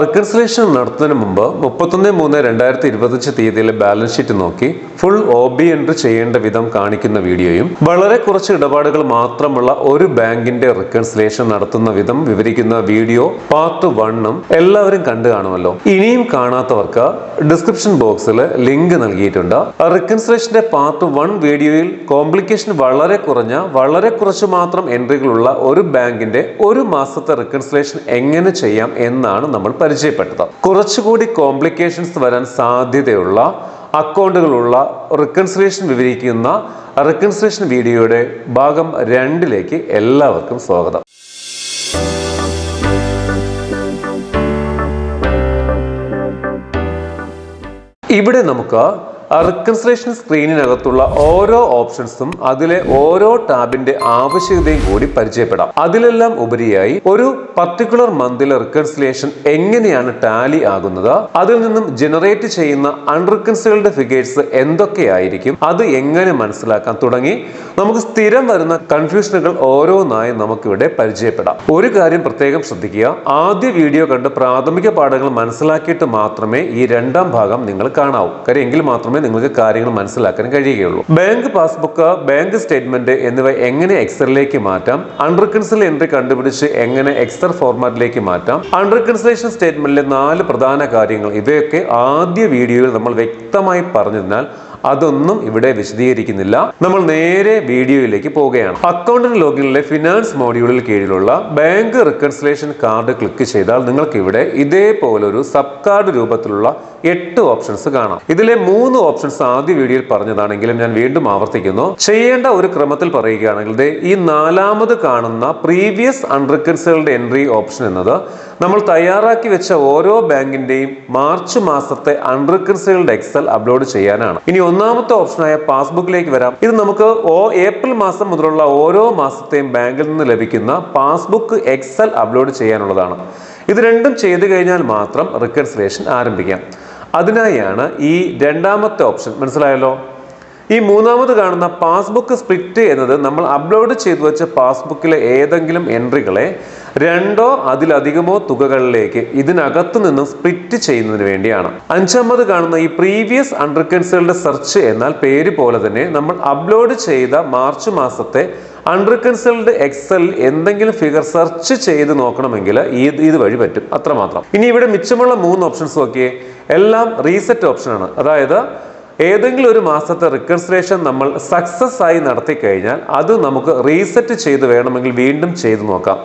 Reconciliation നടത്തുന്നതിന് മുമ്പ് മുപ്പത്തൊന്ന് മൂന്ന് രണ്ടായിരത്തി ഇരുപത്തഞ്ച് തീയതിയിലെ ബാലൻസ് ഷീറ്റ് നോക്കി ഫുൾ ഒ ബി എൻട്രി ചെയ്യേണ്ട വിധം കാണിക്കുന്ന വീഡിയോയും വളരെ കുറച്ച് ഇടപാടുകൾ മാത്രമുള്ള ഒരു ബാങ്കിന്റെ റിക്കൺസിലേഷൻ നടത്തുന്ന വിധം വിവരിക്കുന്ന വീഡിയോ പാർട്ട് വണ്ണും എല്ലാവരും കണ്ടു കാണുമല്ലോ. ഇനിയും കാണാത്തവർക്ക് ഡിസ്ക്രിപ്ഷൻ ബോക്സിൽ ലിങ്ക് നൽകിയിട്ടുണ്ട്. റിക്കൺസിലേഷന്റെ പാർട്ട് വൺ വീഡിയോയിൽ കോംപ്ലിക്കേഷൻ വളരെ കുറഞ്ഞ വളരെ കുറച്ച് മാത്രം എൻട്രികളുള്ള ഒരു ബാങ്കിന്റെ ഒരു മാസത്തെ റിക്കൺസിലേഷൻ എങ്ങനെ ചെയ്യാം എന്നാണ് നമ്മൾ പരിചയപ്പെട്ടത്. കുറച്ചുകൂടി കോംപ്ലിക്കേഷൻസ് വരാൻ സാധ്യതയുള്ള അക്കൗണ്ടുകളുള്ള റിക്കൺസിലേഷൻ വിവരിക്കുന്ന റിക്കൺസിലേഷൻ വീഡിയോയുടെ ഭാഗം രണ്ടിലേക്ക് എല്ലാവർക്കും സ്വാഗതം. ഇവിടെ നമുക്ക് റിക്കൺസിലേഷൻ സ്ക്രീനിനകത്തുള്ള ഓരോ ഓപ്ഷൻസും അതിലെ ഓരോ ടാബിന്റെ ആവശ്യകതയും കൂടി പരിചയപ്പെടാം. അതിലെല്ലാം ഉപരിയായി ഒരു പർട്ടിക്കുലർ മന്തിലെ റിക്കൺസിലേഷൻ എങ്ങനെയാണ് ടാലി ആകുന്നത് അതിൽ നിന്നും ജനറേറ്റ് ചെയ്യുന്ന അൺറിക്കൺസിൽഡ് ഫിഗേഴ്സ് എന്തൊക്കെയായിരിക്കും അത് എങ്ങനെ മനസ്സിലാക്കാൻ തുടങ്ങി നമുക്ക് സ്ഥിരം വരുന്ന കൺഫ്യൂഷനുകൾ ഓരോന്നായി നമുക്കിവിടെ പരിചയപ്പെടാം. ഒരു കാര്യം പ്രത്യേകം ശ്രദ്ധിക്കുക ആദ്യ വീഡിയോ കണ്ട് പ്രാഥമിക പാഠങ്ങൾ മനസ്സിലാക്കിയിട്ട് മാത്രമേ ഈ രണ്ടാം ഭാഗം നിങ്ങൾ കാണാവൂ. കാര്യം എങ്കിൽ മാത്രമേ നിങ്ങൾക്ക് കാര്യങ്ങൾ മനസ്സിലാക്കാൻ കഴിയുകയുള്ളൂ. ബാങ്ക് പാസ്ബുക്ക് ബാങ്ക് സ്റ്റേറ്റ്മെന്റ് എന്നിവ എങ്ങനെ എക്സലിലേക്ക് മാറ്റാം? അൺറിക്കൺസിൽ എൻട്രി കണ്ടുപിടിച്ച് എങ്ങനെ എക്സൽ ഫോർമാറ്റിലേക്ക് മാറ്റാം? അൺറിക്കൺസിലേഷൻ സ്റ്റേറ്റ്മെന്റിലെ നാല് പ്രധാന കാര്യങ്ങൾ ഇവയൊക്കെ ആദ്യ വീഡിയോയിൽ നമ്മൾ വ്യക്തമായി പറഞ്ഞതിനാൽ അതൊന്നും ഇവിടെ വിശദീകരിക്കുന്നില്ല. നമ്മൾ നേരെ വീഡിയോയിലേക്ക് പോവുകയാണ്. അക്കൗണ്ടിന് ലോഗിനിലെ ഫിനാൻസ് മോഡ്യൂളിൽ കീഴിലുള്ള ബാങ്ക് റിക്കൺസിലേഷൻ കാർഡ് ക്ലിക്ക് ചെയ്താൽ നിങ്ങൾക്ക് ഇവിടെ ഇതേപോലെ ഒരു സബ് കാർഡ് രൂപത്തിലുള്ള എട്ട് ഓപ്ഷൻസ് കാണാം. ഇതിലെ മൂന്ന് ഓപ്ഷൻസ് ആദ്യ വീഡിയോയിൽ പറഞ്ഞതാണെങ്കിലും ഞാൻ വീണ്ടും ആവർത്തിക്കുന്നു. ചെയ്യേണ്ട ഒരു ക്രമത്തിൽ പറയുകയാണെങ്കിൽ ഈ നാലാമത് കാണുന്ന പ്രീവിയസ് അൺറിക്കൺസൈൽഡ് എൻട്രി ഓപ്ഷൻ എന്നത് നമ്മൾ തയ്യാറാക്കി വെച്ച ഓരോ ബാങ്കിന്റെയും മാർച്ച് മാസത്തെ അൺറിക്കൺസിൽഡ് എക്സൽ അപ്ലോഡ് ചെയ്യാനാണ്. ഇനി ഒന്നാമത്തെ ഓപ്ഷനായ പാസ്ബുക്കിലേക്ക് വരാം. ഇത് നമുക്ക് ഓ ഏപ്രിൽ മാസം മുതലുള്ള ഓരോ മാസത്തെയും ബാങ്കിൽ നിന്ന് ലഭിക്കുന്ന പാസ്ബുക്ക് എക്സൽ അപ്ലോഡ് ചെയ്യാനുള്ളതാണ്. ഇത് രണ്ടും ചെയ്തു കഴിഞ്ഞാൽ മാത്രം റിക്കൺസിലേഷൻ ആരംഭിക്കാം. അതിനായാണ് ഈ രണ്ടാമത്തെ ഓപ്ഷൻ. മനസ്സിലായല്ലോ? ഈ മൂന്നാമത് കാണുന്ന പാസ്ബുക്ക് സ്പ്ലിറ്റ് എന്നത് നമ്മൾ അപ്ലോഡ് ചെയ്തു വെച്ച പാസ്ബുക്കിലെ ഏതെങ്കിലും എൻട്രികളെ രണ്ടോ അതിലധികമോ തുകകളിലേക്ക് ഇതിനകത്തു നിന്നും സ്പ്ലിറ്റ് ചെയ്യുന്നതിന് വേണ്ടിയാണ്. അഞ്ചാമത് കാണുന്ന ഈ പ്രീവിയസ് അൺറിക്കൺസിൽഡ് സെർച്ച് എന്നാൽ പേര് പോലെ തന്നെ നമ്മൾ അപ്ലോഡ് ചെയ്ത മാർച്ച് മാസത്തെ അൺറിക്കൻസൾഡ് എക്സൽ എന്തെങ്കിലും ഫിഗർ സെർച്ച് ചെയ്ത് നോക്കണമെങ്കിൽ ഇത് ഇത് വഴി പറ്റും. അത്രമാത്രം ഇനി ഇവിടെ മിച്ചമുള്ള മൂന്ന് ഓപ്ഷൻസ് നോക്കിയേ. എല്ലാം റീസെറ്റ് ഓപ്ഷനാണ് അതായത് ഏതെങ്കിലും ഒരു മാസത്തെ റിക്കൺസിലേഷൻ നമ്മൾ സക്സസ് ആയി നടത്തി കഴിഞ്ഞാൽ അത് നമുക്ക് റീസെറ്റ് ചെയ്ത് വേണമെങ്കിൽ വീണ്ടും ചെയ്ത് നോക്കാം.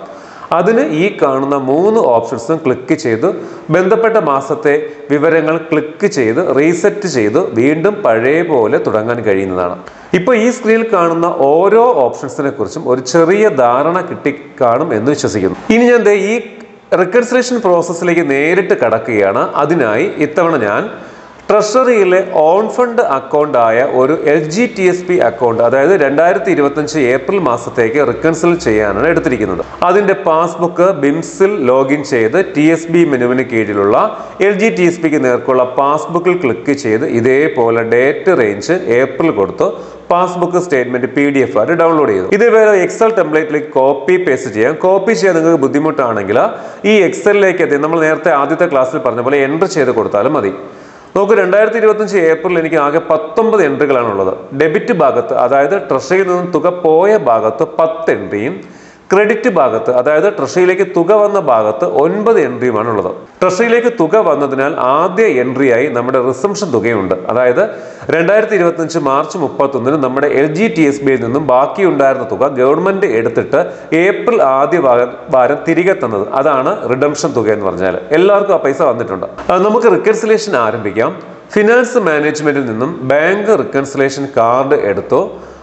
അതിന് ഈ കാണുന്ന മൂന്ന് ഓപ്ഷൻസും ക്ലിക്ക് ചെയ്ത് ബന്ധപ്പെട്ട മാസത്തെ വിവരങ്ങൾ ക്ലിക്ക് ചെയ്ത് റീസെറ്റ് ചെയ്ത് വീണ്ടും പഴയ പോലെ തുടങ്ങാൻ കഴിയുന്നതാണ്. ഇപ്പോൾ ഈ സ്ക്രീനിൽ കാണുന്ന ഓരോ ഓപ്ഷൻസിനെ കുറിച്ചും ഒരു ചെറിയ ധാരണ കിട്ടി കാണും എന്ന് വിശ്വസിക്കുന്നു. ഇനി ഞാൻ ഈ റിക്കൺസിലേഷൻ പ്രോസസ്സിലേക്ക് നേരിട്ട് കടക്കുകയാണ്. അതിനായി ഇത്തവണ ഞാൻ ട്രഷറിയിലെ ഓൺ ഫണ്ട് അക്കൗണ്ട് ആയ ഒരു L G T S P account അതായത് രണ്ടായിരത്തി ഇരുപത്തഞ്ച് ഏപ്രിൽ മാസത്തേക്ക് റിക്കൺസിൽ ചെയ്യാനാണ് എടുത്തിരിക്കുന്നത്. അതിന്റെ പാസ്ബുക്ക് ബിംസിൽ ലോഗിൻ ചെയ്ത് ടി എസ് ബി മെനുവിന് കീഴിലുള്ള എൽ ജി ടി എസ് പിക്ക് നേർക്കുള്ള പാസ്ബുക്കിൽ ക്ലിക്ക് ചെയ്ത് ഇതേപോലെ ഡേറ്റ് റേഞ്ച് ഏപ്രിൽ കൊടുത്ത് passbook statement P D F ആയിട്ട് ഡൗൺലോഡ് ചെയ്തു. ഇതേപോലെ എക്സൽ ടെംപ്ലേറ്റിലേക്ക് കോപ്പി പേസ്റ്റ് ചെയ്യാം. കോപ്പി ചെയ്യാൻ നിങ്ങൾക്ക് ബുദ്ധിമുട്ടാണെങ്കിൽ ഈ എക്സലിലേക്ക് എത്തി. നമ്മൾ നേരത്തെ ആദ്യത്തെ ക്ലാസ്സിൽ പറഞ്ഞ പോലെ എന്റർ ചെയ്ത് കൊടുത്താലും മതി. നോക്കൂ രണ്ടായിരത്തി ഇരുപത്തഞ്ച് ഏപ്രിൽ എനിക്ക് ആകെ പത്തൊമ്പത് എൻട്രികളാണുള്ളത്. ഡെബിറ്റ് ഭാഗത്ത് അതായത് ട്രഷറിയിൽ നിന്നും തുക പോയ ഭാഗത്ത് പത്ത് എൻട്രിയും ക്രെഡിറ്റ് ഭാഗത്ത് അതായത് ട്രഷറിയിലേക്ക് തുക വന്ന ഭാഗത്ത് ഒൻപത് എൻട്രിയുമാണ് ഉള്ളത്. ട്രഷറിയിലേക്ക് തുക വന്നതിനാൽ ആദ്യ എൻട്രിയായി നമ്മുടെ റിസംഷൻ തുകയുണ്ട്. അതായത് രണ്ടായിരത്തി ഇരുപത്തഞ്ച് മാർച്ച് മുപ്പത്തൊന്നിന് നമ്മുടെ എൽ ജി ടി എസ് ബിയിൽ നിന്നും ബാക്കിയുണ്ടായിരുന്ന തുക ഗവൺമെന്റ് എടുത്തിട്ട് ഏപ്രിൽ ആദ്യ വാരം തിരികെ തന്നത്. അതാണ് റിഡംഷൻ തുക എന്ന് പറഞ്ഞാൽ. എല്ലാവർക്കും ആ പൈസ വന്നിട്ടുണ്ട്. നമുക്ക് റിക്കൺസിലേഷൻ ആരംഭിക്കാം. ഫിനാൻസ് മാനേജ്മെന്റിൽ നിന്നും ബാങ്ക് റിക്കൺസിലേഷൻ കാർഡ് എടുത്തോ.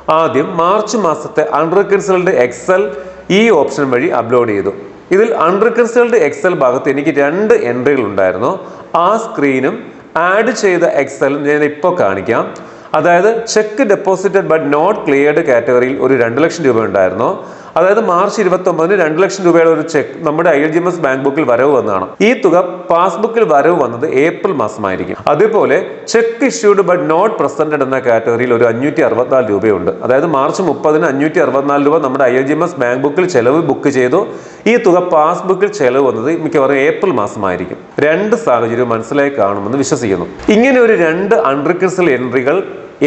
ആദ്യം മാർച്ച് മാസത്തെ അൺറിക്കൻസൾഡ് എക്സൽ ഈ ഓപ്ഷൻ വഴി അപ്ലോഡ് ചെയ്തു. ഇതിൽ അൺറിക്കൻസൾഡ് എക്സൽ ഭാഗത്ത് എനിക്ക് രണ്ട് എൻട്രികൾ ഉണ്ടായിരുന്നു. ആ സ്ക്രീനും ആഡ് ചെയ്ത എക്സലും ഞാൻ ഇപ്പോൾ കാണിക്കാം. അതായത് cheque deposited but not cleared കാറ്റഗറിയിൽ ഒരു രണ്ട് ലക്ഷം രൂപ ഉണ്ടായിരുന്നു. അതായത് മാർച്ച് ഇരുപത്തി ഒമ്പതിന് രണ്ട് ലക്ഷം രൂപയുടെ ഒരു ചെക്ക് നമ്മുടെ I L G M S bank ബുക്കിൽ വരവ് വന്നതാണ്. ഈ തുക പാസ്ബുക്കിൽ വരവ് വന്നത് ഏപ്രിൽ മാസമായിരിക്കും. അതുപോലെ cheque issued but not presented എന്ന കാറ്റഗറിയിൽ ഒരു അഞ്ഞൂറ്റി അറുപത്തിനാല് രൂപയുണ്ട്. അതായത് മാർച്ച് മുപ്പതിന് അഞ്ഞൂറ്റി അറുപത്തിനാല് രൂപ നമ്മുടെ I L G M S bank ബുക്കിൽ ചെലവ് ബുക്ക് ചെയ്തു. ഈ തുക പാസ്ബുക്കിൽ ചെലവ് വന്നത് മിക്കവാറും ഏപ്രിൽ മാസമായിരിക്കും. രണ്ട് സാഹചര്യവും മനസ്സിലായി കാണുമെന്ന് വിശ്വസിക്കുന്നു. ഇങ്ങനെ ഒരു രണ്ട് അൺറിക്കൺസൽ എൻട്രികൾ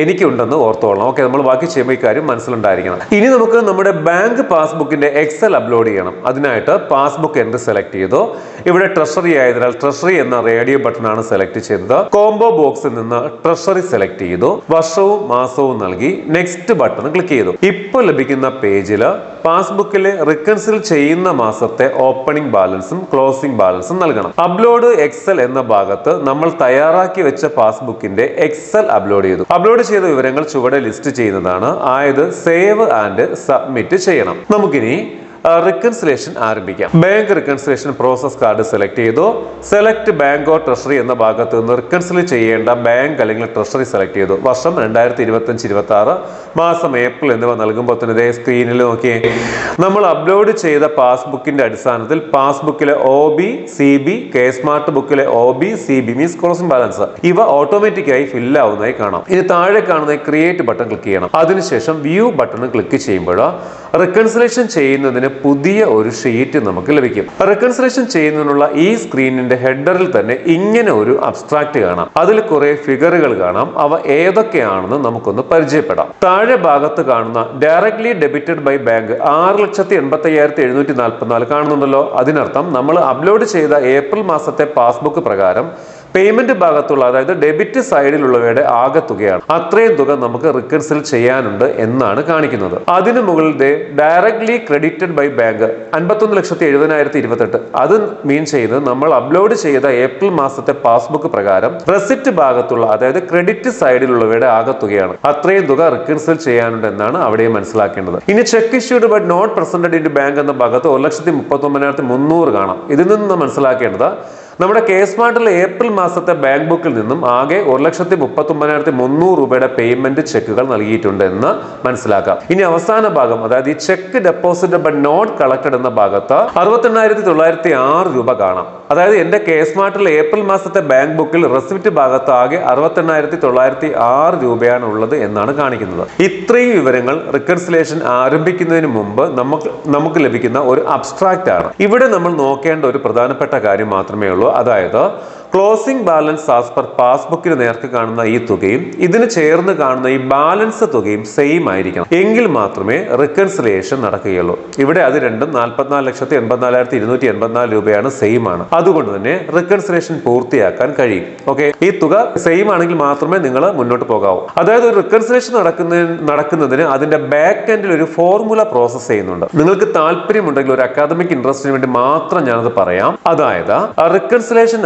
എനിക്കുണ്ടെന്ന് ഓർത്തോളണം. ഓക്കെ നമ്മൾ ബാക്കി ചെയ്യുമ്പോൾ ഈ കാര്യം മനസ്സിലുണ്ടായിരിക്കണം. ഇനി നമുക്ക് നമ്മുടെ ബാങ്ക് പാസ്ബുക്കിന്റെ എക്സൽ അപ്ലോഡ് ചെയ്യണം. അതിനായിട്ട് പാസ്ബുക്ക് എന്ത് സെലക്ട് ചെയ്തോ? ഇവിടെ ട്രഷറി ആയതിനാൽ ട്രഷറി എന്ന റേഡിയോ ബട്ടൺ ആണ് സെലക്ട് ചെയ്തത്. കോംബോ ബോക്സിൽ നിന്ന് ട്രഷറി സെലക്ട് ചെയ്തു. വർഷവും മാസവും നൽകി നെക്സ്റ്റ് ബട്ടൺ ക്ലിക്ക് ചെയ്തു. ഇപ്പോൾ ലഭിക്കുന്ന പേജിൽ പാസ്ബുക്കിൽ റിക്കൺസിൽ ചെയ്യുന്ന മാസത്തെ ഓപ്പണിംഗ് ബാലൻസും ക്ലോസിംഗ് ബാലൻസും നൽകണം. അപ്ലോഡ് എക്സൽ എന്ന ഭാഗത്ത് നമ്മൾ തയ്യാറാക്കി വെച്ച പാസ്ബുക്കിന്റെ എക്സൽ അപ്ലോഡ് ചെയ്തു. അപ്ലോഡ് ചെയ്ത വിവരങ്ങൾ ചുവടെ ലിസ്റ്റ് ചെയ്യുന്നതാണ്. ആയത് സേവ് ആൻഡ് സബ്മിറ്റ് ചെയ്യണം. നമുക്കിനി റിക്കൺസിലേഷൻ ആരംഭിക്കാം. Bank reconciliation process card select ചെയ്തു. സെലക്ട് ബാങ്ക് ഓർ ട്രഷറി എന്ന ഭാഗത്ത് നിന്ന് റിക്കൺസിൽ ചെയ്യേണ്ട ബാങ്ക് അല്ലെങ്കിൽ ട്രഷറി സെലക്ട് ചെയ്തു. വർഷം രണ്ടായിരത്തി ഇരുപത്തി അഞ്ച് ഇരുപത്തി ആറ് മാസം ഏപ്രിൽ എന്നിവ നൽകുമ്പോൾ തന്നെ സ്ക്രീനിൽ നോക്കി നമ്മൾ അപ്ലോഡ് ചെയ്ത പാസ്ബുക്കിന്റെ അടിസ്ഥാനത്തിൽ പാസ്ബുക്കിലെ O B C B K smart ബുക്കിലെ O B C B means closing balance ഇവ ഓട്ടോമാറ്റിക്കായി ഫില്ല് ആവുന്നതായി കാണാം. ഇനി താഴെ കാണുന്ന ക്രിയേറ്റ് ബട്ടൺ ക്ലിക്ക് ചെയ്യണം. അതിനുശേഷം വ്യൂ ബട്ടൺ ക്ലിക്ക് ചെയ്യുമ്പോൾ റിക്കൺസിലേഷൻ ചെയ്യുന്നതിന് പുതിയ ഒരു ഷീറ്റ് നമുക്ക് ലഭിക്കും. റിക്കൺസിലേഷൻ ചെയ്യുന്നതിനുള്ള ഈ സ്ക്രീനിന്റെ ഹെഡറിൽ തന്നെ ഇങ്ങനെ ഒരു അബ്സ്ട്രാക്ട് കാണാം. അതിൽ കുറെ ഫിഗറുകൾ കാണാം. അവ ഏതൊക്കെയാണെന്ന് നമുക്കൊന്ന് പരിചയപ്പെടാം. താഴെ ഭാഗത്ത് കാണുന്ന ഡയറക്ട്ലി ഡെബിറ്റഡ് ബൈ ബാങ്ക് ആറ് ലക്ഷത്തി എൺപത്തി അയ്യായിരത്തി എഴുന്നൂറ്റി നാൽപ്പത്തിനാല് കാണുന്നുണ്ടല്ലോ. അതിനർത്ഥം നമ്മൾ അപ്ലോഡ് ചെയ്ത ഏപ്രിൽ മാസത്തെ പാസ്ബുക്ക് പ്രകാരം പേയ്മെന്റ് ഭാഗത്തുള്ള അതായത് ഡെബിറ്റ് സൈഡിലുള്ളവയുടെ ആകെ തുകയാണ്. അത്രയും തുക നമുക്ക് റിക്കൺസിൽ ചെയ്യാനുണ്ട് എന്നാണ് കാണിക്കുന്നത്. അതിനു മുകളിൽ ഡയറക്ട്ലി ക്രെഡിറ്റഡ് ബൈ ബാങ്ക് അൻപത്തൊന്ന് ലക്ഷത്തി എഴുപതിനായിരത്തി ഇരുപത്തെട്ട്. അത് മീൻ ചെയ്യുന്നത് നമ്മൾ അപ്ലോഡ് ചെയ്ത ഏപ്രിൽ മാസത്തെ പാസ്ബുക്ക് പ്രകാരം റെസിപ്റ്റ് ഭാഗത്തുള്ള അതായത് ക്രെഡിറ്റ് സൈഡിലുള്ളവയുടെ ആകെ തുകയാണ്. അത്രയും തുക റിക്കൺസിൽ ചെയ്യാനുണ്ട് എന്നാണ് അവിടെ മനസ്സിലാക്കേണ്ടത്. ഇനി cheque issued but not presented in bank എന്ന ഭാഗത്ത് ഒരു ലക്ഷത്തി മുപ്പത്തി ഒമ്പതിനായിരത്തി മുന്നൂറ് കാണാം. ഇതിൽ നിന്ന് മനസ്സിലാക്കേണ്ടത് നമ്മുടെ കെ സ്മാർട്ടിലെ ഏപ്രിൽ മാസത്തെ ബാങ്ക് ബുക്കിൽ നിന്നും ആകെ ഒരു ലക്ഷത്തി മുപ്പത്തി ഒമ്പതിനായിരത്തി മുന്നൂറ് രൂപയുടെ പേയ്മെന്റ് ചെക്കുകൾ നൽകിയിട്ടുണ്ട് എന്ന് മനസ്സിലാക്കാം. ഇനി അവസാന ഭാഗം അതായത് ഈ cheque deposit but not collected എന്ന ഭാഗത്ത് അറുപത്തെണ്ണായിരത്തി തൊള്ളായിരത്തി ആറ് രൂപ കാണാം. അതായത് എന്റെ കെ സ്മാർട്ടിലെ ഏപ്രിൽ മാസത്തെ ബാങ്ക് ബുക്കിൽ റെസിപ്റ്റ് ഭാഗത്ത് ആകെ അറുപത്തെണ്ണായിരത്തി തൊള്ളായിരത്തി ആറ് രൂപയാണ് ഉള്ളത് എന്നാണ് കാണിക്കുന്നത്. ഇത്രയും വിവരങ്ങൾ റിക്കൺസിലേഷൻ ആരംഭിക്കുന്നതിന് മുമ്പ് നമുക്ക് നമുക്ക് ലഭിക്കുന്ന ഒരു അബ്സ്ട്രാക്റ്റ് ആണ്. ഇവിടെ നമ്മൾ നോക്കേണ്ട ഒരു പ്രധാനപ്പെട്ട കാര്യം മാത്രമേ ഉള്ളൂ. അതായത് ക്ലോസിംഗ് ബാലൻസ് ആസ് പെർ പാസ്ബുക്കിന് നേർക്ക് കാണുന്ന ഈ തുകയും ഇതിന് ചേർന്ന് കാണുന്ന ഈ ബാലൻസ് തുകയും സെയിം ആയിരിക്കണം. എങ്കിൽ മാത്രമേ റിക്കൺസിലിയേഷൻ നടക്കുകയുള്ളൂ. ഇവിടെ അത് രണ്ടും നാൽപ്പത്തിനാല് ലക്ഷത്തി എൺപത്തിനാലായിരത്തി ഇരുന്നൂറ്റി എൺപത്തിനാല് രൂപയാണ് സെയിം ആണ്. അതുകൊണ്ട് തന്നെ റിക്കൺസിലേഷൻ പൂർത്തിയാക്കാൻ കഴിയും. ഓക്കെ ഈ തുക സെയിം ആണെങ്കിൽ മാത്രമേ നിങ്ങൾ മുന്നോട്ട് പോകാവൂ. അതായത് ഒരു റിക്കൺസിലേഷൻ നടക്കുന്നതിന് നടക്കുന്നതിന് അതിന്റെ ബാക്ക് എൻഡിൽ ഒരു ഫോർമുല പ്രോസസ് ചെയ്യുന്നുണ്ട്. നിങ്ങൾക്ക് താല്പര്യമുണ്ടെങ്കിൽ ഒരു അക്കാദമിക് ഇൻട്രസ്റ്റിന് വേണ്ടി മാത്രം ഞാനത് പറയാം. അതായത് റിക്കൺസിലേഷൻ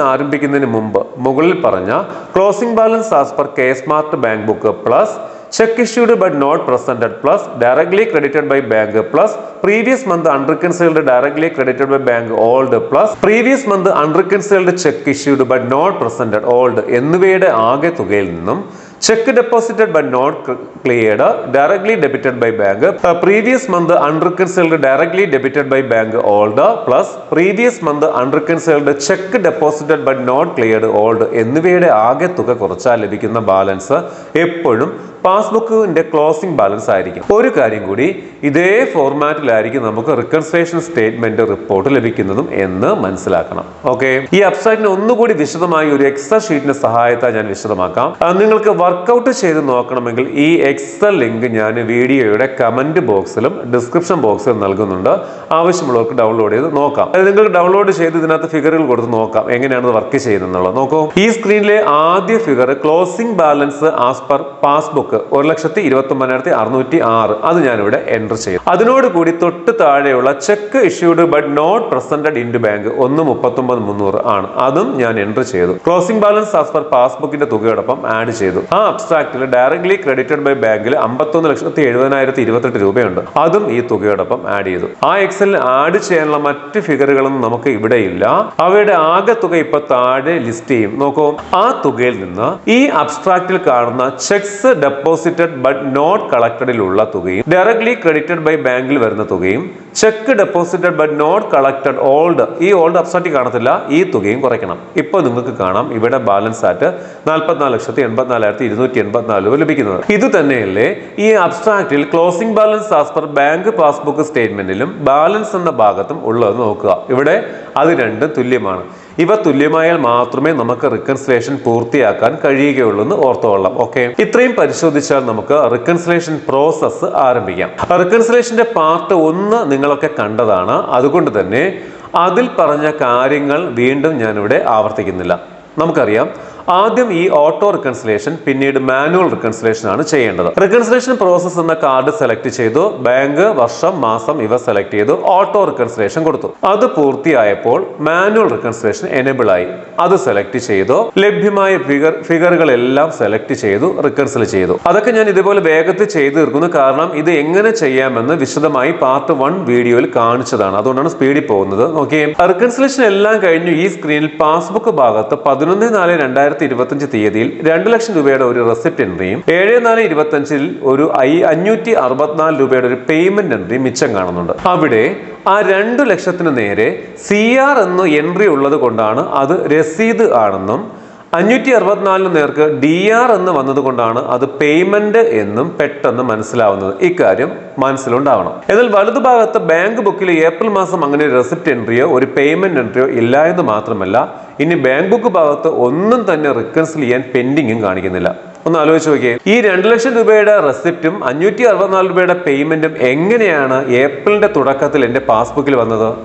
ആരംഭിക്കുന്നതിന് മുമ്പ് മുകളിൽ പറഞ്ഞ closing balance as per K smart bank book plus cheque issued but not presented plus directly credited by bank plus previous month unreconciled directly credited by bank old plus previous month unreconciled cheque issued but not presented old എന്നിവയുടെ ആകെ തുകയിൽ നിന്നും cheque deposited by not cleared directly debited by bank previous month unreconciled directly debited by bank old plus previous month unreconciled cheque deposited by not cleared old എന്നിവയുടെ ആകെ തുക കുറച്ചാൽ ലഭിക്കുന്ന balance എപ്പോഴും പാസ്ബുക്കിന്റെ ക്ലോസിംഗ് ബാലൻസ് ആയിരിക്കും. ഒരു കാര്യം കൂടി ഇതേ ഫോർമാറ്റിലായിരിക്കും നമുക്ക് റിക്കൺസിലേഷൻ സ്റ്റേറ്റ്മെന്റ് റിപ്പോർട്ട് ലഭിക്കുന്നതും എന്ന് മനസ്സിലാക്കണം. ഓക്കെ ഈ വെബ്സൈറ്റിന് ഒന്നുകൂടി വിശദമായി ഒരു എക്സ്ട്രാ ഷീറ്റിന്റെ സഹായത്താൽ ഞാൻ വിശദമാക്കാം. നിങ്ങൾക്ക് വർക്കൗട്ട് ചെയ്ത് നോക്കണമെങ്കിൽ ഈ എക്സൽ ലിങ്ക് ഞാൻ വീഡിയോയുടെ കമന്റ് ബോക്സിലും ഡിസ്ക്രിപ്ഷൻ ബോക്സിലും നൽകുന്നുണ്ട്. ആവശ്യമുള്ളവർക്ക് ഡൗൺലോഡ് ചെയ്ത് നോക്കാം. അത് നിങ്ങൾക്ക് ഡൗൺലോഡ് ചെയ്ത് ഇതിനകത്ത് ഫിഗറുകൾ കൊടുത്ത് നോക്കാം. എങ്ങനെയാണ് വർക്ക് ചെയ്യുന്നത് നോക്കൂ. ഈ സ്ക്രീനിലെ ആദ്യ figure closing balance as per passbook ഒരു ലക്ഷത്തി ഇരുപത്തി ഒമ്പതിനായിരത്തി അറുന്നൂറ്റി ആറ്. അത് ഞാനിവിടെ എന്റർ ചെയ്യും അതിനോട് കൂടി തൊട്ട് താഴെയുള്ള check issued but not presented in to bank ഒന്ന് മുപ്പത്തൊമ്പത് മുന്നൂറ് ആണ്. അതും ഞാൻ എന്റർ ചെയ്തു. ക്ലോസിംഗ് ബാലൻസ് ആസ് പെർ പാസ്ബുക്കിന്റെ തുകയോടൊപ്പം ആഡ് ചെയ്തു. ആ അബ്സ്ട്രാക്റ്റിൽ ഡയറക്ട്ലി ക്രെഡിറ്റഡ് ബൈ ബാങ്കിൽ അമ്പത്തൊന്ന് ലക്ഷത്തി എഴുപതിനായിരത്തി ഇരുപത്തെട്ട് രൂപയുണ്ട്. അതും ഈ തുകയോടൊപ്പം ആഡ് ചെയ്തു. ആ എക്സലിൽ ആഡ് ചെയ്യാനുള്ള മറ്റ് ഫിഗറുകളൊന്നും നമുക്ക് ഇവിടെ ഇല്ല അവയുടെ ആകെ തുക ഇപ്പൊ താഴെ ലിസ്റ്റ് ചെയ്യും. നോക്കൂ. ആ തുകയിൽ നിന്ന് ഈ അബ്സ്ട്രാക്റ്റിൽ കാണുന്ന ചെക്സ് ഡെപ്പോസിറ്റഡ് ബട്ട് നോട്ട് കളക്ടഡിലുള്ള തുകയും ഡയറക്ട്ലി ക്രെഡിറ്റഡ് ബൈ ബാങ്കിൽ വരുന്ന തുകയും cheque deposited but not collected old ഈ ഓൾഡ് അബ്സ്ട്രാക്റ്റ് കാണത്തില്ല ഈ തുകയും കുറയ്ക്കണം. ഇപ്പൊ നിങ്ങൾക്ക് കാണാം. ഇവിടെ ബാലൻസ് ആയിട്ട് നാൽപ്പത്തിനാല് ലക്ഷത്തി എൺപത്തിനാലായിരത്തി ഇരുന്നൂറ്റി എൺപത്തിനാല് ലഭിക്കുന്നത്. ഇത് തന്നെയല്ലേ ഈ അബ്സ്ട്രാക്റ്റിൽ closing balance as per bank passbook സ്റ്റേറ്റ്മെന്റിലും balance എന്ന ഭാഗത്തും ഉള്ളത് നോക്കുക. ഇവിടെ അത് രണ്ടും തുല്യമാണ്. ഇവ തുല്യമായാൽ മാത്രമേ നമുക്ക് റിക്കൺസിലേഷൻ പൂർത്തിയാക്കാൻ കഴിയുകയുള്ളൂ എന്ന് ഓർത്തുകൊള്ളാം ഓക്കെ ഇത്രയും പരിശോധിച്ചാൽ നമുക്ക് റിക്കൺസിലേഷൻ പ്രോസസ്സ് ആരംഭിക്കാം. റിക്കൺസിലേഷന്റെ പാർട്ട് ഒന്ന് നിങ്ങളൊക്കെ കണ്ടതാണ്. അതുകൊണ്ട് തന്നെ അതിൽ പറഞ്ഞ കാര്യങ്ങൾ വീണ്ടും ഞാനിവിടെ ആവർത്തിക്കുന്നില്ല. നമുക്കറിയാം ആദ്യം ഈ ഓട്ടോ റിക്കൺസിലേഷൻ പിന്നീട് മാനുവൽ റിക്കൺസിലേഷൻ ആണ് ചെയ്യേണ്ടത്. റിക്കൺസിലേഷൻ പ്രോസസ് എന്ന കാർഡ് സെലക്ട് ചെയ്തു ബാങ്ക് വർഷം മാസം ഇവ സെലക്ട് ചെയ്തു ഓട്ടോ റിക്കൺസിലേഷൻ കൊടുത്തു. അത് പൂർത്തിയായപ്പോൾ മാനുവൽ റിക്കൺസിലേഷൻ എനേബിൾ ആയി. അത് സെലക്ട് ചെയ്തു ലഭ്യമായ ഫിഗർ ഫിഗറുകളെല്ലാം സെലക്ട് ചെയ്തു റിക്കൺസിൽ ചെയ്തു. അതൊക്കെ ഞാൻ ഇതുപോലെ വേഗത്തിൽ ചെയ്തു തീർക്കുന്നു. കാരണം ഇത് എങ്ങനെ ചെയ്യാമെന്ന് വിശദമായി പാർട്ട് വൺ വീഡിയോയിൽ കാണിച്ചതാണ്. അതുകൊണ്ടാണ് സ്പീഡിൽ പോകുന്നത്. നോക്കിയേ. റിക്കൺസിലേഷൻ എല്ലാം കഴിഞ്ഞു. ഈ സ്ക്രീനിൽ പാസ്ബുക്ക് ഭാഗത്ത് പതിനൊന്ന് നാല് രണ്ടായിരത്തി ഇരുപത്തഞ്ച് തീയതിയിൽ രണ്ട് ലക്ഷം രൂപയുടെ ഒരു റെസിപ്റ്റ് എൻട്രിയും ഏഴ് നാല് ഇരുപത്തഞ്ചിൽ ഒരു ഐ അഞ്ഞൂറ്റി അറുപത്തിനാല് രൂപയുടെ ഒരു പേയ്മെന്റ് എൻട്രി മിച്ചം കാണുന്നുണ്ട്. അവിടെ ആ രണ്ടു ലക്ഷത്തിന് നേരെ സി ആർ എന്ന് എൻട്രി ഉള്ളത് കൊണ്ടാണ് അത് രസീത് ആണെന്നും അഞ്ഞൂറ്റി അറുപത്തിനാലിന് നേർക്ക് ഡി ആർ എന്ന് വന്നതുകൊണ്ടാണ് അത് പേയ്മെന്റ് എന്നും പെട്ടെന്ന് മനസ്സിലാവുന്നത്. ഇക്കാര്യം മനസ്സിലുണ്ടാവണം. എന്നാൽ വലതുഭാഗത്ത് ബാങ്ക് ബുക്കിൽ ഏപ്രിൽ മാസം അങ്ങനെ ഒരു റെസിപ്റ്റ് എൻട്രിയോ ഒരു പേയ്മെന്റ് എൻട്രിയോ ഇല്ല എന്ന് മാത്രമല്ല ഇനി ബാങ്ക് ബുക്ക് ഭാഗത്ത് ഒന്നും തന്നെ റിക്കൺസിൽ ചെയ്യാൻ പെൻഡിങ്ങും കാണിക്കുന്നില്ല. ഒന്ന് ആലോചിച്ച് നോക്കിയേ. ഈ രണ്ട് ലക്ഷം രൂപയുടെ റെസിപ്റ്റും അഞ്ഞൂറ്റി അറുപത്തിനാല് രൂപയുടെ പേയ്മെന്റും എങ്ങനെയാണ് ഏപ്രിലിന്റെ തുടക്കത്തിൽ എന്റെ പാസ്ബുക്കിൽ വന്നത്?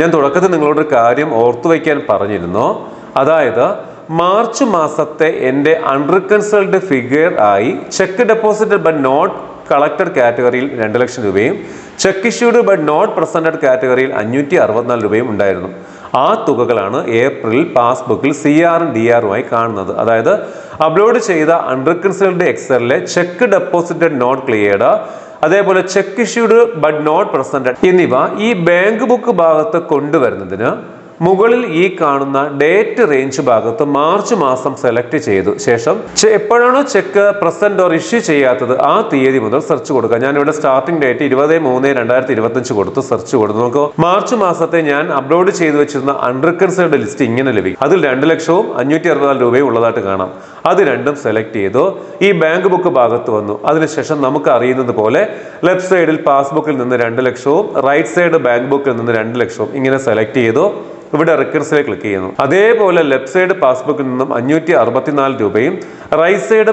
ഞാൻ തുടക്കത്തിൽ നിങ്ങളോടൊരു കാര്യം ഓർത്തു വയ്ക്കാൻ പറഞ്ഞിരുന്നു. അതായത് മാർച്ച് മാസത്തെ എന്റെ അൺറിക്കൺസൾഡ് ഫിഗർ ആയി cheque deposited but not collected കാറ്റഗറിയിൽ രണ്ട് ലക്ഷം രൂപയും cheque issued but not presented കാറ്റഗറിയിൽ അഞ്ഞൂറ്റി അറുപത്തിനാല് രൂപയും ഉണ്ടായിരുന്നു. ആ തുകകളാണ് ഏപ്രിൽ പാസ്ബുക്കിൽ സി ആറും ഡി ആറുമായി കാണുന്നത്. അതായത് അപ്ലോഡ് ചെയ്ത അൺറിക്കൺസൾഡ് എക്സലിലെ ചെക്ക് ഡെപ്പോസിറ്റഡ് നോട്ട് ക്ലിയർഡ് അതേപോലെ cheque issued but not presented എന്നിവ ഈ ബാങ്ക് ബുക്ക് ഭാഗത്ത് കൊണ്ടുവരുന്നതിന് മുകളിൽ ഈ കാണുന്ന ഡേറ്റ് റേഞ്ച് ഭാഗത്ത് മാർച്ച് മാസം സെലക്ട് ചെയ്തു. ശേഷം എപ്പോഴാണോ ചെക്ക് പ്രസന്റ് ഓർ ഇഷ്യൂ ചെയ്യാത്തത് ആ തീയതി മുതൽ സെർച്ച് കൊടുക്കുക. ഞാൻ ഇവിടെ സ്റ്റാർട്ടിംഗ് ഡേറ്റ് ഇരുപത് മൂന്ന് രണ്ടായിരത്തി ഇരുപത്തഞ്ച് കൊടുത്ത് സെർച്ച് കൊടുത്തു. നോക്കൂ മാർച്ച് മാസത്തെ ഞാൻ അപ്ലോഡ് ചെയ്തു വെച്ചിരുന്ന അൺറിക്കൺസേർഡ് ലിസ്റ്റ് ഇങ്ങനെ ലഭിക്കും. അതിൽ രണ്ട് ലക്ഷവും അഞ്ഞൂറ്റി അറുപതാൽ രൂപയും ഉള്ളതായിട്ട് കാണാം. അത് രണ്ടും സെലക്ട് ചെയ്തു. ഈ ബാങ്ക് ബുക്ക് ഭാഗത്ത് വന്നു. അതിനുശേഷം നമുക്ക് അറിയുന്നത് പോലെ ലെഫ്റ്റ് സൈഡിൽ പാസ്ബുക്കിൽ നിന്ന് രണ്ട് ലക്ഷവും റൈറ്റ് സൈഡ് ബാങ്ക് ബുക്കിൽ നിന്ന് രണ്ട് ലക്ഷവും ഇങ്ങനെ സെലക്ട് ചെയ്തു. ഇവിടെ റിക്കൻസിൽ ക്ലിക്ക് ചെയ്യുന്നു. അതേപോലെ ലെഫ്റ്റ് സൈഡ് പാസ്ബുക്കിൽ നിന്നും അഞ്ഞൂറ്റി അറുപത്തിനാല് രൂപയും റൈറ്റ് സൈഡ്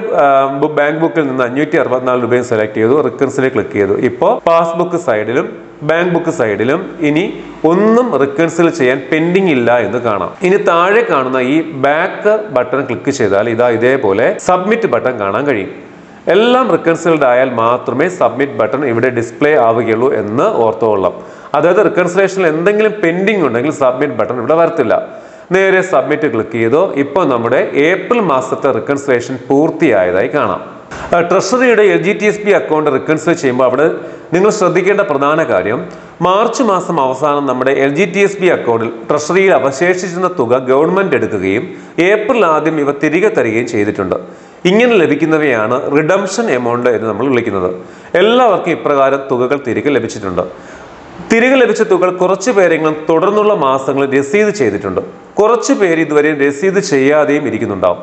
ബാങ്ക് ബുക്കിൽ നിന്ന് അഞ്ഞൂറ്റി അറുപത്തിനാല് രൂപയും സെലക്ട് ചെയ്തു റിക്കർസിലെ ക്ലിക്ക് ചെയ്തു. ഇപ്പോൾ പാസ്ബുക്ക് സൈഡിലും ബാങ്ക് ബുക്ക് സൈഡിലും ഇനി ഒന്നും റിക്കൺസിൽ ചെയ്യാൻ പെൻഡിങ് ഇല്ല എന്ന് കാണാം. ഇനി താഴെ കാണുന്ന ഈ ബാക്ക് ബട്ടൺ ക്ലിക്ക് ചെയ്താൽ ഇതാ ഇതേപോലെ സബ്മിറ്റ് ബട്ടൺ കാണാൻ കഴിയും. എല്ലാം റിക്കൺസിൽഡ് ആയാൽ മാത്രമേ സബ്മിറ്റ് ബട്ടൺ ഇവിടെ ഡിസ്പ്ലേ ആവുകയുള്ളൂ എന്ന് ഓർത്തുകൊള്ളാം അതായത് റിക്കൺസിലേഷനിൽ എന്തെങ്കിലും പെൻഡിങ് ഉണ്ടെങ്കിൽ സബ്മിറ്റ് ബട്ടൺ ഇവിടെ വരത്തില്ല. നേരെ സബ്മിറ്റ് ക്ലിക്ക് ചെയ്തോ. ഇപ്പോൾ നമ്മുടെ ഏപ്രിൽ മാസത്തെ റിക്കൺസിലേഷൻ പൂർത്തിയായതായി കാണാം. ട്രഷറിയുടെ L G T S P account reconcile ചെയ്യുമ്പോൾ അവിടെ നിങ്ങൾ ശ്രദ്ധിക്കേണ്ട പ്രധാന കാര്യം മാർച്ച് മാസം അവസാനം നമ്മുടെ L G T S B അക്കൗണ്ടിൽ ട്രഷറിയിൽ അവശേഷിച്ചിരുന്ന തുക ഗവൺമെന്റ് എടുക്കുകയും ഏപ്രിൽ ആദ്യം ഇവ തിരികെ തരികയും ചെയ്തിട്ടുണ്ട്. ഇങ്ങനെ ലഭിക്കുന്നവയാണ് റിഡംഷൻ എമൗണ്ട് എന്ന് നമ്മൾ വിളിക്കുന്നത്. എല്ലാവർക്കും ഇപ്രകാരം തുകകൾ തിരികെ ലഭിച്ചിട്ടുണ്ട്. തിരികെ ലഭിച്ച തുക കുറച്ചു പേരെങ്കിലും തുടർന്നുള്ള മാസങ്ങളിൽ രസീത് ചെയ്തിട്ടുണ്ട്. കുറച്ചു പേര് ഇതുവരെ രസീത് ചെയ്യാതെയും ഇരിക്കുന്നുണ്ടാവും.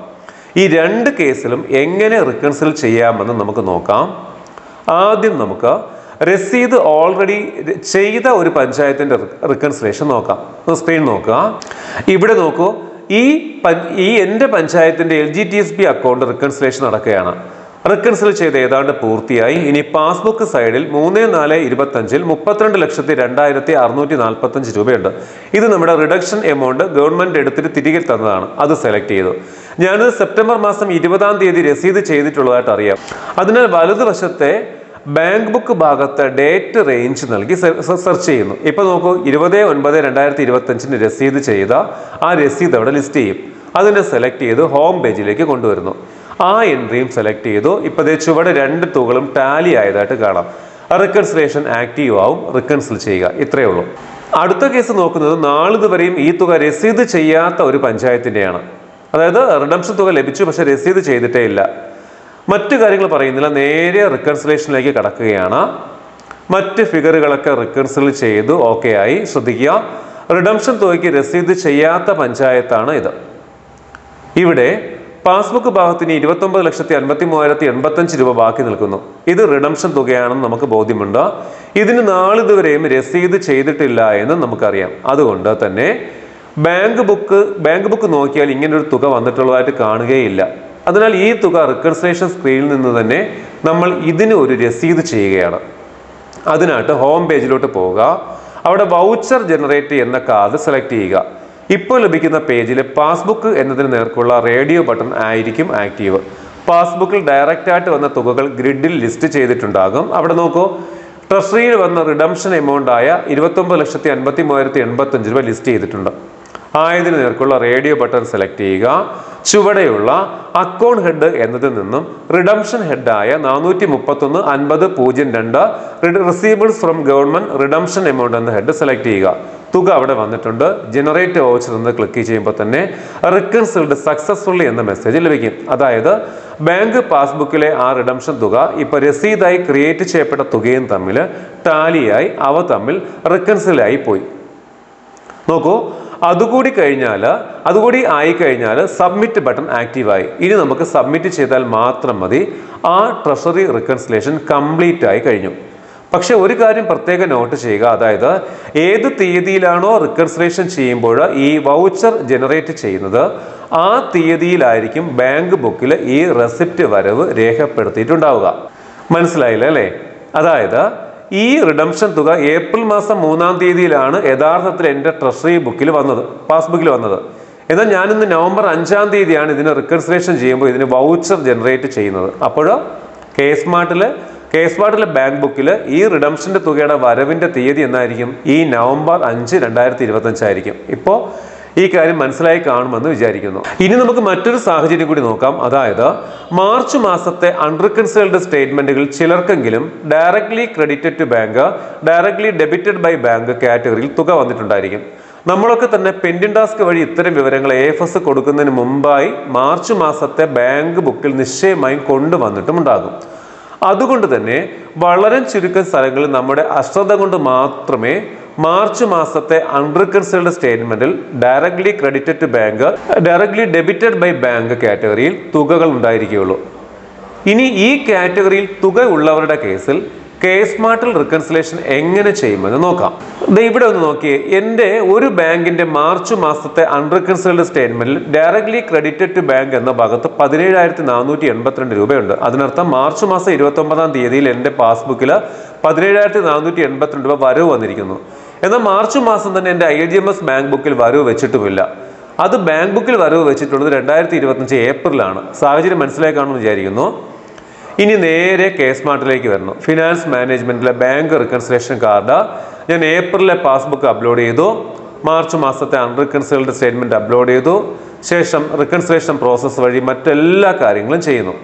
ഈ രണ്ട് കേസിലും എങ്ങനെ റിക്കൺസിൽ ചെയ്യാമെന്ന് നമുക്ക് നോക്കാം. ആദ്യം നമുക്ക് രസീത് ഓൾറെഡി ചെയ്ത ഒരു പഞ്ചായത്തിന്റെ റിക്കൺസിലേഷൻ നോക്കാം. സ്ക്രീൻ നോക്കുക. ഇവിടെ നോക്കൂ. ഈ ഈ എന്റെ പഞ്ചായത്തിന്റെ L G T S B account reconciliation നടക്കുകയാണ്. റിക്കൺസിൽ ചെയ്ത് ഏതാണ്ട് പൂർത്തിയായി. ഇനി പാസ്ബുക്ക് സൈഡിൽ മൂന്ന് നാല് ഇരുപത്തഞ്ചിൽ മുപ്പത്തിരണ്ട് ലക്ഷത്തി രണ്ടായിരത്തി അറുന്നൂറ്റി നാൽപ്പത്തഞ്ച് രൂപയുണ്ട്. ഇത് നമ്മുടെ റിഡക്ഷൻ എമൗണ്ട് ഗവൺമെന്റ് എടുത്തിട്ട് തിരികെ തന്നതാണ്. അത് സെലക്ട് ചെയ്തു. ഞാനത് സെപ്റ്റംബർ മാസം ഇരുപതാം തീയതി രസീത് ചെയ്തിട്ടുള്ളതായിട്ട് അറിയാം. അതിനാൽ വലതുവശത്തെ ബാങ്ക് ബുക്ക് ഭാഗത്ത് ഡേറ്റ് റേഞ്ച് നൽകി സെർച്ച് ചെയ്യുന്നു. ഇപ്പോൾ നോക്കൂ ഇരുപത് ഒൻപത് രണ്ടായിരത്തി ഇരുപത്തഞ്ചിന് രസീത് ചെയ്ത ആ രസീത് അവിടെ ലിസ്റ്റ് ചെയ്യും. അതിനെ സെലക്ട് ചെയ്ത് ഹോം പേജിലേക്ക് കൊണ്ടുവരുന്നു. ആ എൻട്രിയും സെലക്ട് ചെയ്തു. ഇപ്പോൾ ദേ ചുവടെ രണ്ട് തുകകളും ടാലി ആയതായിട്ട് കാണാം. റിക്കൺസിലേഷൻ ആക്റ്റീവ് ആവും. റിക്കൺസിൽ ചെയ്യുക. ഇത്രയേ ഉള്ളൂ. അടുത്ത കേസ് നോക്കുന്നത് നാളിതുവരെയും ഈ തുക രസീത് ചെയ്യാത്ത ഒരു പഞ്ചായത്തിന്റെയാണ്. അതായത് റിഡംഷൻ തുക ലഭിച്ചു പക്ഷേ രസീത് ചെയ്തിട്ടേ ഇല്ല. മറ്റു കാര്യങ്ങൾ പറയുന്നില്ല. നേരെ റിക്കൺസിലേഷനിലേക്ക് കടക്കുകയാണ്. മറ്റ് ഫിഗറുകളൊക്കെ റിക്കൺസിൽ ചെയ്തു. ഓക്കെ ആയി. ശ്രദ്ധിക്കുക. റിഡംഷൻ തുകയ്ക്ക് രസീത് ചെയ്യാത്ത പഞ്ചായത്താണ് ഇത്. ഇവിടെ പാസ്ബുക്ക് ഭാഗത്തിന് ഇരുപത്തൊമ്പത് ലക്ഷത്തി അൻപത്തി മൂവായിരത്തി എൺപത്തഞ്ച് രൂപ ബാക്കി നിൽക്കുന്നു. ഇത് റിഡംഷൻ തുകയാണെന്ന് നമുക്ക് ബോധ്യമുണ്ട്? ഇതിന് നാളിതുവരെയും രസീത് ചെയ്തിട്ടില്ല എന്ന് നമുക്കറിയാം. അതുകൊണ്ട് തന്നെ ബാങ്ക് ബുക്ക് ബാങ്ക് ബുക്ക് നോക്കിയാൽ ഇങ്ങനെ ഒരു തുക വന്നിട്ടുള്ളതായിട്ട് കാണുകയില്ല. അതിനാൽ ഈ തുക റിക്കൺസേഷൻ സ്ക്രീനിൽ നിന്ന് തന്നെ നമ്മൾ ഇതിന് ഒരു രസീത് ചെയ്യുകയാണ്. അതിനായിട്ട് ഹോം പേജിലോട്ട് പോവുക. അവിടെ വൗച്ചർ ജനറേറ്റ് എന്ന കാർഡ് സെലക്ട് ചെയ്യുക. ഇപ്പോൾ ലഭിക്കുന്ന പേജിൽ പാസ്ബുക്ക് എന്നതിന് നേർക്കുള്ള റേഡിയോ ബട്ടൺ ആയിരിക്കും ആക്റ്റീവ്. പാസ്ബുക്കിൽ ഡയറക്റ്റ് ആയിട്ട് വന്ന തുകകൾ ഗ്രിഡിൽ ലിസ്റ്റ് ചെയ്തിട്ടുണ്ടാകും. അവിടെ നോക്കൂ ട്രഷറിയിൽ വന്ന റിഡംഷൻ എമൗണ്ട് ആയ ഇരുപത്തൊമ്പത് ലക്ഷത്തി അൻപത്തി മൂവായിരത്തി എൺപത്തഞ്ച് രൂപ ലിസ്റ്റ് ചെയ്തിട്ടുണ്ട്. ആയതിനു നേർക്കുള്ള റേഡിയോ ബട്ടൺ സെലക്ട് ചെയ്യുക. ചുവടെയുള്ള അക്കൗണ്ട് ഹെഡ് എന്നതിൽ നിന്നും റിഡംഷൻ ഹെഡായ നാനൂറ്റി മുപ്പത്തൊന്ന് അൻപത് പൂജ്യം രണ്ട് receivables from government redemption amount എന്ന ഹെഡ് സെലക്ട് ചെയ്യുക. തുക അവിടെ വന്നിട്ടുണ്ട്. ജനറേറ്റ് ഓച്ചർ എന്ന് ക്ലിക്ക് ചെയ്യുമ്പോൾ തന്നെ റിക്കൺസിൽഡ് സക്സസ്ഫുള്ളി എന്ന മെസ്സേജ് ലഭിക്കും. അതായത് ബാങ്ക് പാസ്ബുക്കിലെ ആ റിഡംഷൻ തുക ഇപ്പൊ രസീതായി ക്രിയേറ്റ് ചെയ്യപ്പെട്ട തുകയും തമ്മിൽ ടാലിയായി അവ തമ്മിൽ റിക്കൺസിലായി പോയി. നോക്കൂ. അതുകൂടി കഴിഞ്ഞാൽ അതുകൂടി ആയി കഴിഞ്ഞാൽ സബ്മിറ്റ് ബട്ടൺ ആക്റ്റീവായി ഇനി നമുക്ക് സബ്മിറ്റ് ചെയ്താൽ മാത്രം മതി. ആ ട്രഷറി റിക്കൺസിലേഷൻ കംപ്ലീറ്റ് ആയി കഴിഞ്ഞു. പക്ഷെ ഒരു കാര്യം പ്രത്യേകം നോട്ട് ചെയ്യുക. അതായത് ഏത് തീയതിയിലാണോ റിക്കൺസിലേഷൻ ചെയ്യുമ്പോൾ ഈ വൗച്ചർ ജനറേറ്റ് ചെയ്യുന്നത് ആ തീയതിയിലായിരിക്കും ബാങ്ക് ബുക്കിൽ ഈ റെസിപ്റ്റ് വരവ് രേഖപ്പെടുത്തിയിട്ടുണ്ടാവുക. മനസ്സിലായില്ല അല്ലേ? അതായത് ഈ റിഡംഷൻ തുക ഏപ്രിൽ മാസം മൂന്നാം തീയതിയിലാണ് യഥാർത്ഥത്തിൽ എന്റെ ട്രഷറി ബുക്കിൽ വന്നത് പാസ്ബുക്കിൽ വന്നത്. എന്നാൽ ഞാനിന്ന് നവംബർ അഞ്ചാം തീയതിയാണ് ഇതിന് റിക്കൺസിലേഷൻ ചെയ്യുമ്പോൾ ഇതിന് വൗച്ചർ ജനറേറ്റ് ചെയ്യുന്നത്. അപ്പോൾ കെ സ്മാർട്ടിൽ കെ സ്മാർട്ടിലെ ബാങ്ക് ബുക്കിൽ ഈ റിഡംഷന്റെ തുകയുടെ വരവിന്റെ തീയതി എന്നായിരിക്കും? ഈ നവംബർ അഞ്ച് രണ്ടായിരത്തി ഇരുപത്തഞ്ചായിരിക്കും ഇപ്പോൾ ഈ കാര്യം മനസ്സിലായി കാണുമെന്ന് വിചാരിക്കുന്നു. ഇനി നമുക്ക് മറ്റൊരു സാഹചര്യം കൂടി നോക്കാം. അതായത് മാർച്ച് മാസത്തെ അൺറിക്കൺസേൾഡ് സ്റ്റേറ്റ്മെന്റുകൾ ചിലർക്കെങ്കിലും directly credited to bank directly debited by bank കാറ്റഗറിയിൽ തുക വന്നിട്ടുണ്ടായിരിക്കും. നമ്മളൊക്കെ തന്നെ പെൻഡിൻ ടാസ്ക് വഴി ഇത്തരം വിവരങ്ങൾ എ എഫ് എസ് കൊടുക്കുന്നതിന് മുമ്പായി മാർച്ച് മാസത്തെ ബാങ്ക് ബുക്കിൽ നിശ്ചയമായും കൊണ്ടുവന്നിട്ടുമുണ്ടാകും അതുകൊണ്ട് തന്നെ വളരെ ചുരുക്കം സ്ഥലങ്ങളിൽ നമ്മുടെ അശ്രദ്ധ കൊണ്ട് മാത്രമേ മാർച്ച് മാസത്തെ unreconciled സ്റ്റേറ്റ്മെന്റിൽ directly credited to bank directly debited by bank കാറ്റഗറിയിൽ തുകകൾ ഉണ്ടായിരിക്കുകയുള്ളൂ. ഇനി ഈ കാറ്റഗറിയിൽ തുക ഉള്ളവരുടെ കേസിൽ കെ സ്മാർട്ടിൽ റിക്കൺസിലേഷൻ എങ്ങനെ ചെയ്യുമെന്ന് നോക്കാം. ഇവിടെ ഒന്ന് നോക്കിയേ. എന്റെ ഒരു ബാങ്കിന്റെ മാർച്ച് മാസത്തെ അൺറിക്കൺസൈൽഡ് സ്റ്റേറ്റ്മെന്റിൽ ഡയറക്ട്ലി ക്രെഡിറ്റഡ് ടു ബാങ്ക് എന്ന ഭാഗത്ത് പതിനേഴായിരത്തി നാനൂറ്റി എൺപത്തിരണ്ട് രൂപയുണ്ട്. അതിനർത്ഥം മാർച്ച് മാസം ഇരുപത്തി ഒമ്പതാം തീയതിയിൽ എന്റെ പാസ്ബുക്കിൽ പതിനേഴായിരത്തി നാനൂറ്റി എൺപത്തിരണ്ട് രൂപ വരവ് വന്നിരിക്കുന്നു. എന്നാൽ മാർച്ച് മാസം തന്നെ എന്റെ I D M S bank ബുക്കിൽ വരവ് വെച്ചിട്ടുമില്ല. അത് ബാങ്ക് ബുക്കിൽ വരവ് വെച്ചിട്ടുള്ളത് രണ്ടായിരത്തി ഇരുപത്തഞ്ച് ഏപ്രിലാണ്. സാഹചര്യം മനസ്സിലാക്കാണെന്ന് വിചാരിക്കുന്നു. ഇനി നേരെ കെ സ്മാർട്ടിലേക്ക് വരണം. Finance management bank reconciliation card ഞാൻ ഏപ്രിലെ പാസ്ബുക്ക് അപ്ലോഡ് ചെയ്തു. മാർച്ച് മാസത്തെ അൺറിക്കൺസിൽഡ് സ്റ്റേറ്റ്മെന്റ് അപ്ലോഡ് ചെയ്തു. ശേഷം റിക്കൺസിലേഷൻ പ്രോസസ്സ് വഴി മറ്റെല്ലാ കാര്യങ്ങളും ചെയ്യുന്നു.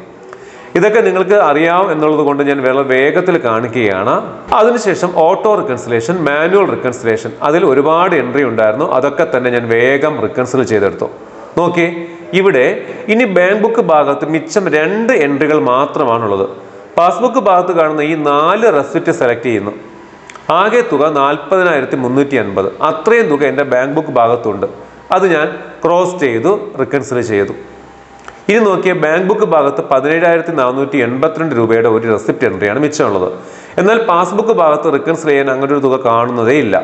ഇതൊക്കെ നിങ്ങൾക്ക് അറിയാം എന്നുള്ളത് കൊണ്ട് ഞാൻ വളരെ വേഗത്തിൽ കാണിക്കുകയാണ്. അതിനുശേഷം ഓട്ടോ റിക്കൺസിലേഷൻ മാനുവൽ റിക്കൺസിലേഷൻ അതിൽ ഒരുപാട് എൻട്രി ഉണ്ടായിരുന്നു. അതൊക്കെ തന്നെ ഞാൻ വേഗം റിക്കൺസിൽ ചെയ്തെടുത്തു. നോക്കിയേ ഇവിടെ ഇനി ബാങ്ക് ബുക്ക് ഭാഗത്ത് മിച്ചം രണ്ട് എൻട്രികൾ മാത്രമാണുള്ളത്. പാസ്ബുക്ക് ഭാഗത്ത് കാണുന്ന ഈ നാല് റെസിപ്റ്റ് സെലക്ട് ചെയ്യുന്നു. ആകെ തുക നാൽപ്പതിനായിരത്തി മുന്നൂറ്റി അൻപത് അത്രയും തുക എന്റെ ബാങ്ക് ബുക്ക് ഭാഗത്തുണ്ട്. അത് ഞാൻ ക്രോസ് ചെയ്തു റിക്കൺസിൽ ചെയ്തു. ഇനി നോക്കിയ ബാങ്ക് ബുക്ക് ഭാഗത്ത് പതിനേഴായിരത്തി നാനൂറ്റി എൺപത്തിരണ്ട് രൂപയുടെ ഒരു റെസിപ്റ്റ് എൻട്രിയാണ് മിച്ചമുള്ളത്. എന്നാൽ പാസ്ബുക്ക് ഭാഗത്ത് റിക്കൺസിൽ ചെയ്യാൻ അങ്ങനെ ഒരു തുക കാണുന്നതേ ഇല്ല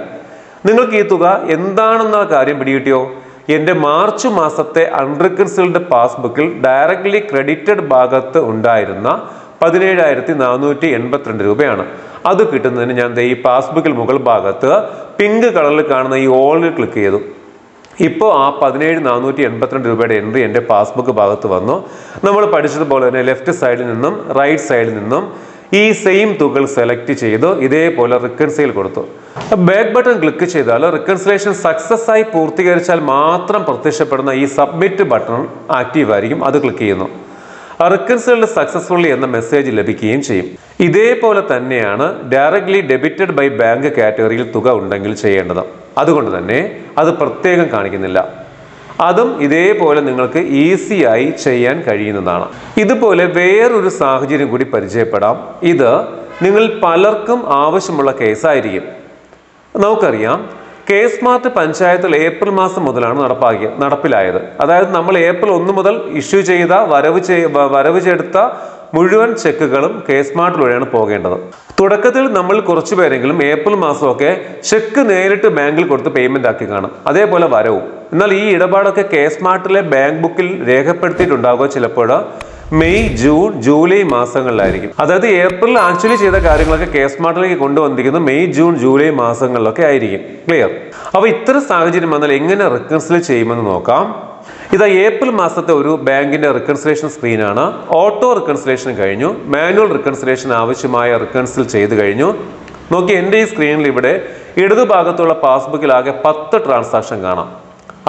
നിങ്ങൾക്ക് ഈ തുക എന്താണെന്ന കാര്യം പിടികിട്ടിയോ? എന്റെ മാർച്ച് മാസത്തെ അൺറിക്കൺസിൽഡ് പാസ്ബുക്കിൽ ഡയറക്ട്ലി ക്രെഡിറ്റഡ് ഭാഗത്ത് ഉണ്ടായിരുന്ന പതിനേഴായിരത്തി നാനൂറ്റി എൺപത്തിരണ്ട് രൂപയാണ്. അത് കിട്ടുന്നതിന് ഞാൻ ഈ പാസ്ബുക്കിൽ മുകൾ ഭാഗത്ത് പിങ്ക് കളറിൽ കാണുന്ന ഈ ഓളിൽ ക്ലിക്ക് ചെയ്തു. ഇപ്പോൾ ആ പതിനേഴ് നാനൂറ്റി എൺപത്തിരണ്ട് രൂപയുടെ എൻട്രി എന്റെ പാസ്ബുക്ക് ഭാഗത്ത് വന്നു. നമ്മൾ പഠിച്ചതുപോലെ തന്നെ ലെഫ്റ്റ് സൈഡിൽ നിന്നും റൈറ്റ് സൈഡിൽ നിന്നും ഈ സെയിം തുകൾ സെലക്ട് ചെയ്തു ഇതേപോലെ റിക്കൺസൈൽ കൊടുത്തു. ബാക്ക് ബട്ടൺ ക്ലിക്ക് ചെയ്താൽ റിക്കൺസിലേഷൻ സക്സസ് ആയി പൂർത്തീകരിച്ചാൽ മാത്രം പ്രത്യക്ഷപ്പെടുന്ന ഈ സബ്മിറ്റ് ബട്ടൺ ആക്റ്റീവ് ആയിരിക്കും അത് ക്ലിക്ക് ചെയ്യുന്നു. റിക്കൺസൈൽഡ് സക്സസ്ഫുള്ളി എന്ന മെസ്സേജ് ലഭിക്കുകയും ചെയ്യും. ഇതേപോലെ തന്നെയാണ് ഡയറക്ട്ലി ഡെബിറ്റഡ് ബൈ ബാങ്ക് കാറ്റഗറിയിൽ തുക ഉണ്ടെങ്കിൽ ചെയ്യേണ്ടത്. അതുകൊണ്ട് തന്നെ അത് പ്രത്യേകം കാണിക്കുന്നില്ല. അതും ഇതേപോലെ നിങ്ങൾക്ക് ഈസിയായി ചെയ്യാൻ കഴിയുന്നതാണ്. ഇതുപോലെ വേറൊരു സാഹചര്യം കൂടി പരിചയപ്പെടാം. ഇത് നിങ്ങൾ പലർക്കും ആവശ്യമുള്ള കേസായിരിക്കും നമുക്കറിയാം കെ സ്മാർട്ട് പഞ്ചായത്തിൽ ഏപ്രിൽ മാസം മുതലാണ് നടപ്പാക്കിയ നടപ്പിലായത്. അതായത് നമ്മൾ ഏപ്രിൽ ഒന്ന് മുതൽ ഇഷ്യൂ ചെയ്ത വരവ് ചെയ് വരവ് ചെയ്തെടുത്ത മുഴുവൻ ചെക്കുകളും കെ സ്മാർട്ടിൽ വഴിയാണ് പോകേണ്ടത്. തുടക്കത്തിൽ നമ്മൾ കുറച്ചു പേരെങ്കിലും ഏപ്രിൽ മാസമൊക്കെ ചെക്ക് നേരിട്ട് ബാങ്കിൽ കൊടുത്ത് പേയ്മെന്റ് ആക്കി കാണും. അതേപോലെ വരവും. എന്നാൽ ഈ ഇടപാടൊക്കെ കെ സ്മാർട്ടിലെ ബാങ്ക് ബുക്കിൽ രേഖപ്പെടുത്തിയിട്ടുണ്ടാകുക ചിലപ്പോൾ മെയ് ജൂൺ ജൂലൈ മാസങ്ങളിലായിരിക്കും. അതായത് ഏപ്രിൽ ആക്ച്വലി ചെയ്ത കാര്യങ്ങളൊക്കെ കെ സ്മാർട്ടിലേക്ക് കൊണ്ടുവന്നിരിക്കുന്നത് മെയ് ജൂൺ ജൂലൈ മാസങ്ങളിലൊക്കെ ആയിരിക്കും. ക്ലിയർ അപ്പൊ ഇത്തരം സാഹചര്യം വന്നാൽ എങ്ങനെ റിക്കൺസിൽ ചെയ്യുമെന്ന് നോക്കാം. ഇതാ ഏപ്രിൽ മാസത്തെ ഒരു ബാങ്കിന്റെ റിക്കൺസിലേഷൻ സ്ക്രീനാണ് ഓട്ടോ റിക്കൺസിലേഷൻ കഴിഞ്ഞു. മാനുവൽ റിക്കൺസിലേഷൻ ആവശ്യമായ റിക്കൺസിൽ ചെയ്ത് കഴിഞ്ഞു. നോക്കി എന്റെ ഈ സ്ക്രീനിൽ ഇവിടെ ഇടതുഭാഗത്തുള്ള പാസ്ബുക്കിൽ ആകെ പത്ത് ട്രാൻസാക്ഷൻ കാണാം.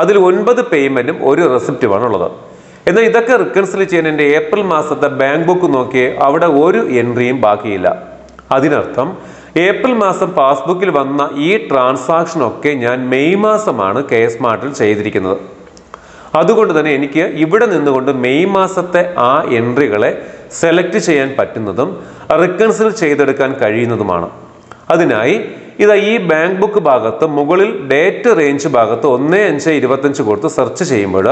അതിൽ ഒൻപത് പേയ്മെന്റും ഒരു റെസിപ്റ്റുമാണ് ഉള്ളത് എന്നാൽ ഇതൊക്കെ റിക്കൺസിൽ ചെയ്യാൻ എന്റെ ഏപ്രിൽ മാസത്തെ ബാങ്ക് ബുക്ക് നോക്കിയേ അവിടെ ഒരു എൻട്രിയും ബാക്കിയില്ല. അതിനർത്ഥം ഏപ്രിൽ മാസം പാസ്ബുക്കിൽ വന്ന ഈ ട്രാൻസാക്ഷൻ ഒക്കെ ഞാൻ മെയ് മാസമാണ് കെ സ്മാർട്ടിൽ ചെയ്തിരിക്കുന്നത്. അതുകൊണ്ട് തന്നെ എനിക്ക് ഇവിടെ നിന്നുകൊണ്ട് മെയ് മാസത്തെ ആ എൻട്രികളെ സെലക്ട് ചെയ്യാൻ പറ്റുന്നതും റിക്കൺസിൽ ചെയ്തെടുക്കാൻ കഴിയുന്നതുമാണ്. അതിനായി ഇതാ ഈ ബാങ്ക് ബുക്ക് ഭാഗത്ത് മുകളിൽ ഡേറ്റ് റേഞ്ച് ഭാഗത്ത് ഒന്ന് അഞ്ച് ഇരുപത്തഞ്ച് കൊടുത്ത് സെർച്ച് ചെയ്യുമ്പോൾ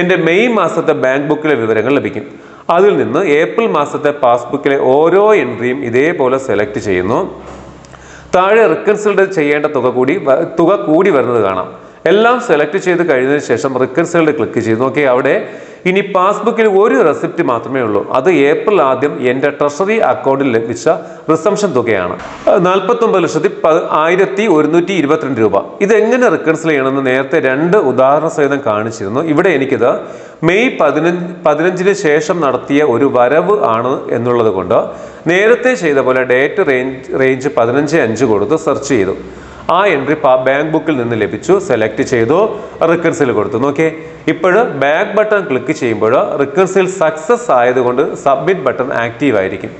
എന്റെ മെയ് മാസത്തെ ബാങ്ക് ബുക്കിലെ വിവരങ്ങൾ ലഭിക്കും. അതിൽ നിന്ന് ഏപ്രിൽ മാസത്തെ പാസ്ബുക്കിലെ ഓരോ എൻട്രിയും ഇതേപോലെ സെലക്ട് ചെയ്യുന്നു. താഴെ റിക്കൺസിൽഡ് ചെയ്യേണ്ട തുക കൂടി തുക കൂടി വരുന്നത് കാണാം. എല്ലാം സെലക്ട് ചെയ്ത് കഴിഞ്ഞതിന് ശേഷം റിക്കൺസിൽഡ് ക്ലിക്ക് ചെയ്ത് നോക്കി അവിടെ ഇനി പാസ്ബുക്കിൽ ഒരു റെസിപ്റ്റ് മാത്രമേ ഉള്ളൂ. അത് ഏപ്രിൽ ആദ്യം എന്റെ ട്രഷറി അക്കൗണ്ടിൽ ലഭിച്ച റിസംഷൻ തുകയാണ്. നാൽപ്പത്തി ഒമ്പത് ലക്ഷത്തി ആയിരത്തി ഒരുന്നൂറ്റി ഇരുപത്തിരണ്ട് രൂപ. ഇത് എങ്ങനെ റിക്കൺസിൽ ചെയ്യണമെന്ന് നേരത്തെ രണ്ട് ഉദാഹരണ സഹിതം കാണിച്ചിരുന്നു. ഇവിടെ എനിക്കിത് മെയ് പതിനഞ്ച് പതിനഞ്ചിന് ശേഷം നടത്തിയ ഒരു വരവ് ആണ് എന്നുള്ളത് കൊണ്ട് നേരത്തെ ചെയ്ത പോലെ ഡേറ്റ് റേഞ്ച് റേഞ്ച് പതിനഞ്ച് അഞ്ച് കൊടുത്ത് സെർച്ച് ചെയ്തു. ആ എൻട്രി ബാങ്ക് ബുക്കിൽ നിന്ന് ലഭിച്ചു. സെലക്ട് ചെയ്തു. റിക്കൺസിൽ കൊടുത്തു. നോക്കിയേ. ഇപ്പോഴും ബാക്ക് ബട്ടൺ ക്ലിക്ക് ചെയ്യുമ്പോൾ റിക്കൺസിൽ സക്സസ് ആയതുകൊണ്ട് സബ്മിറ്റ് ബട്ടൺ ആക്റ്റീവ് ആയിരിക്കും.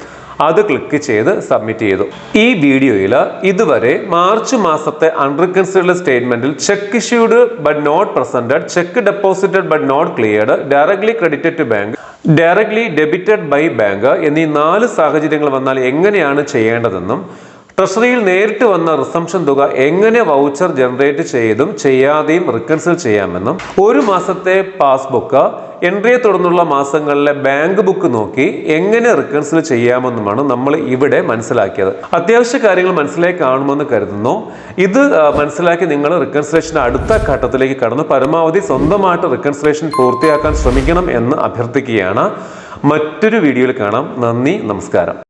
അത് ക്ലിക്ക് ചെയ്ത് സബ്മിറ്റ് ചെയ്തു. ഈ വീഡിയോയിൽ ഇതുവരെ മാർച്ച് മാസത്തെ unreconciled സ്റ്റേറ്റ്മെന്റിൽ cheque issued but not presented cheque deposited but not cleared directly credited to bank directly debited by bank എന്നീ നാല് സാഹചര്യങ്ങൾ വന്നാൽ എങ്ങനെയാണ് ചെയ്യേണ്ടതെന്നും ട്രഷറിയിൽ നേരിട്ട് വന്ന റിസംഷൻ തുക എങ്ങനെ വൗച്ചർ ജനറേറ്റ് ചെയ്തും ചെയ്യാതെയും റിക്കൺസിൽ ചെയ്യാമെന്നും ഒരു മാസത്തെ പാസ്ബുക്ക് എൻട്രിയെ തുടർന്നുള്ള മാസങ്ങളിലെ ബാങ്ക് ബുക്ക് നോക്കി എങ്ങനെ റിക്കൺസിൽ ചെയ്യാമെന്നുമാണ് നമ്മൾ ഇവിടെ മനസ്സിലാക്കിയത്. അത്യാവശ്യ കാര്യങ്ങൾ മനസ്സിലാക്കി കാണുമെന്ന് കരുതുന്നു. ഇത് മനസ്സിലാക്കി നിങ്ങൾ റിക്കൺസിലേഷന്റെ അടുത്ത ഘട്ടത്തിലേക്ക് കടന്ന് പരമാവധി സ്വന്തമായിട്ട് റിക്കൺസിലേഷൻ പൂർത്തിയാക്കാൻ ശ്രമിക്കണം എന്ന് അഭ്യർത്ഥിക്കുകയാണ്. മറ്റൊരു വീഡിയോയിൽ കാണാം. നന്ദി നമസ്കാരം.